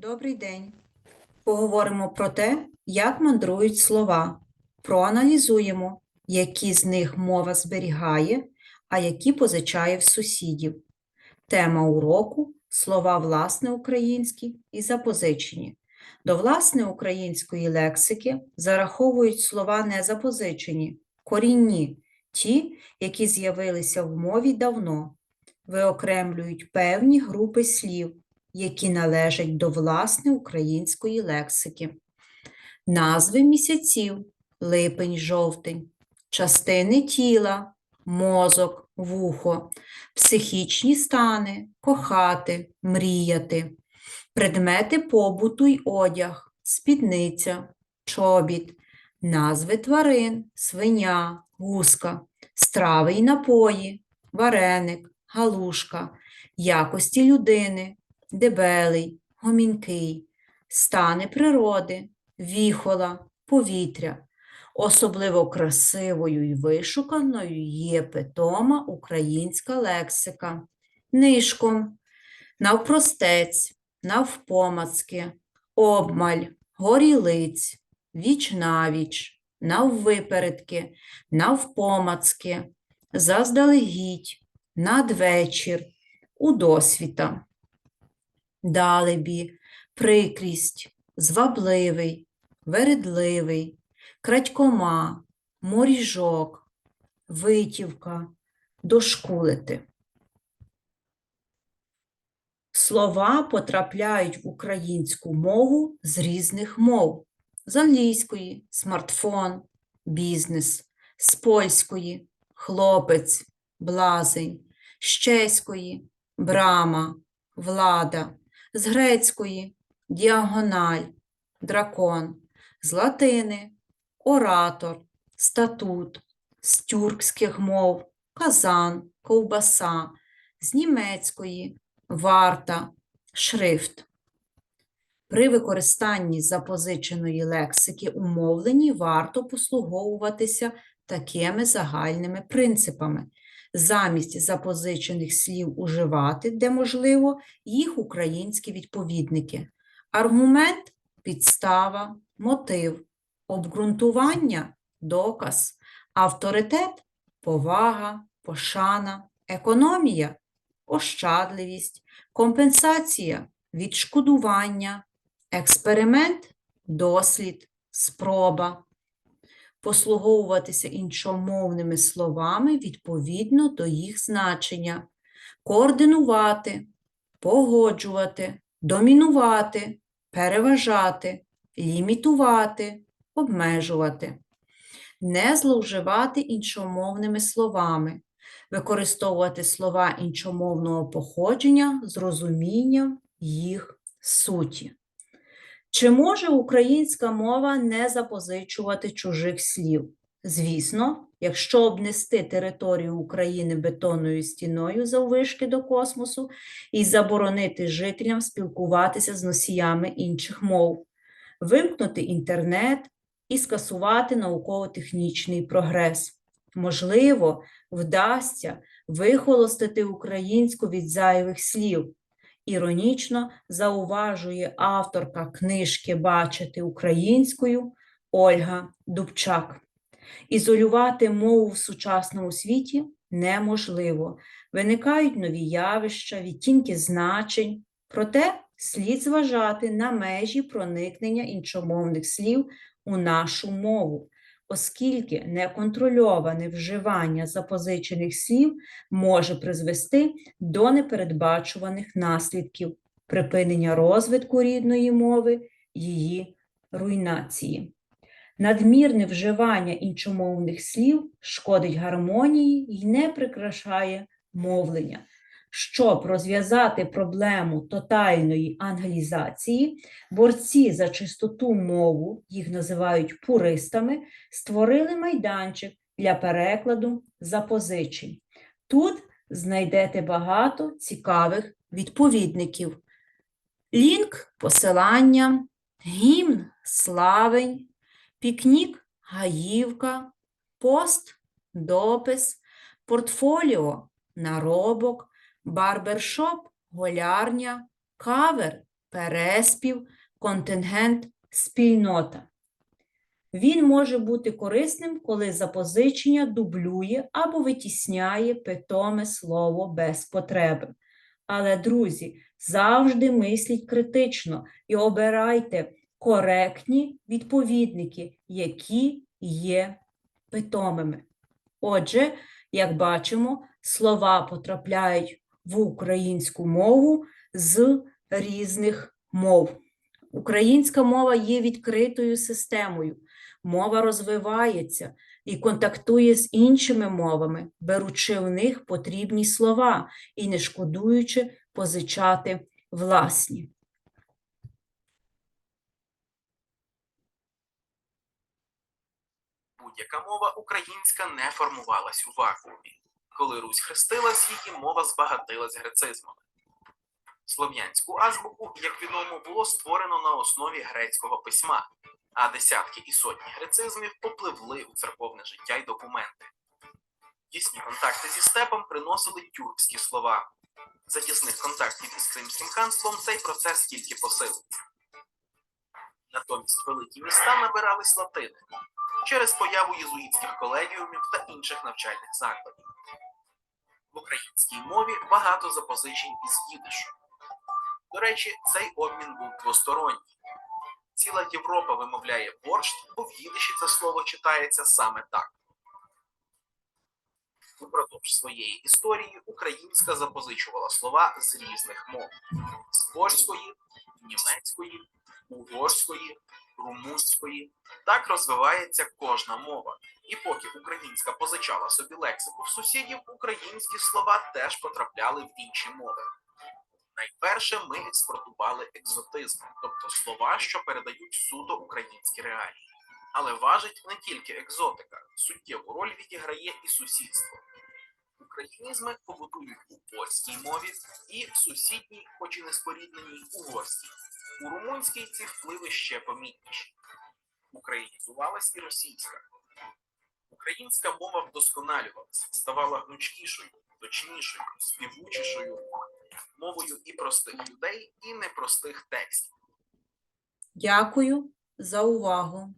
Добрий день. Поговоримо про те, як мандрують слова. Проаналізуємо, які з них мова зберігає, а які позичає в сусідів. Тема уроку слова власне українські і запозичені. До власне української лексики зараховують слова не запозичені, корінні, ті, які з'явилися в мові давно, виокремлюють певні групи слів, які належать до власне української лексики. Назви місяців липень, жовтень, частини тіла, мозок, вухо, психічні стани, кохати, мріяти, предмети побуту й одяг, спідниця, чобіт, назви тварин, свиня, гуска, страви й напої, вареник, галушка, якості людини, дебелий, гомінкий, стани природи, віхола, повітря. Особливо красивою і вишуканою є питома українська лексика. Нишком, навпростець, навпомацки, обмаль, горілиць, віч-навіч, наввипередки, навпомацки, заздалегідь, надвечір, удосвіта. Далебі, прикрість, звабливий, вередливий, крадькома, моріжок, витівка, дошкулити. Слова потрапляють в українську мову з різних мов: з англійської смартфон, бізнес, з польської хлопець, блазень, з чеської брама, влада, з грецької діагональ, дракон, з латини оратор, статут, з тюркських мов казан, ковбаса, з німецької варта, шрифт. При використанні запозиченої лексики у мовленні варто послуговуватися такими загальними принципами. Замість запозичених слів уживати, де можливо, їх українські відповідники. Аргумент підстава, мотив, обґрунтування доказ, авторитет повага, пошана, економія ощадливість, компенсація відшкодування, експеримент дослід, спроба. Послуговуватися іншомовними словами відповідно до їх значення, координувати, погоджувати, домінувати, переважати, лімітувати, обмежувати, не зловживати іншомовними словами, використовувати слова іншомовного походження з розумінням їх суті. Чи може українська мова не запозичувати чужих слів? Звісно, якщо обнести територію України бетонною стіною заввишки до космосу і заборонити жителям спілкуватися з носіями інших мов, вимкнути інтернет і скасувати науково-технічний прогрес. Можливо, вдасться вихолостити українську від зайвих слів. Іронічно зауважує авторка книжки Бачити українською Ольга Дубчак. Ізолювати мову в сучасному світі неможливо. Виникають нові явища, відтінки значень, проте слід зважати на межі проникнення іншомовних слів у нашу мову оскільки неконтрольоване вживання запозичених слів може призвести до непередбачуваних наслідків припинення розвитку рідної мови, її руйнації. Надмірне вживання іншомовних слів шкодить гармонії і не прикрашає мовлення. Щоб розв'язати проблему тотальної англізації, борці за чистоту мову, їх називають пуристами, створили майданчик для перекладу запозичень. Тут знайдете багато цікавих відповідників. Лінк посилання, гімн славень, пікнік гаївка, пост допис, портфоліо наробок барбершоп, голярня, кавер, переспів, контингент, спільнота. Він може бути корисним, коли запозичення дублює або витісняє питоме слово без потреби. Але, друзі, завжди мисліть критично і обирайте коректні відповідники, які є питомими. Отже, як бачимо, слова потрапляють в українську мову з різних мов. Українська мова є відкритою системою. Мова розвивається і контактує з іншими мовами, беручи в них потрібні слова і не шкодуючи позичати власні. Будь-яка мова українська не формувалась у вакуумі. Коли Русь хрестилась, її мова збагатилась грецизмами. Слов'янську азбуку, як відомо, було створено на основі грецького письма, а десятки і сотні грецизмів попливли у церковне життя й документи. Тісні контакти зі степом приносили тюркські слова. За тісних контактів із Кримським ханством цей процес тільки посилився. Натомість великі міста набирались латини через появу єзуїтських колегіумів та інших навчальних закладів. Українській мові багато запозичень із їдишу. До речі, цей обмін був двосторонній. Ціла Європа вимовляє борщ, бо в їдиші це слово читається саме так. Упродовж своєї історії українська запозичувала слова з різних мов: з польської, німецької, угорської, румунської. Так розвивається кожна мова. І поки українська позичала собі лексику в сусідів, українські слова теж потрапляли в інші мови. Найперше ми експортували екзотизм, тобто слова, що передають суто українські реалії. Але важить не тільки екзотика, суттєву роль відіграє і сусідство. Українізми побутують у польській мові і в сусідній, хоч і не спорідненій, угорській. У румунській ці впливи ще помітніші. Українізувалась і російська. Українська мова вдосконалювалася, ставала гнучкішою, точнішою, співучішою, мовою і простих людей, і непростих текстів. Дякую за увагу!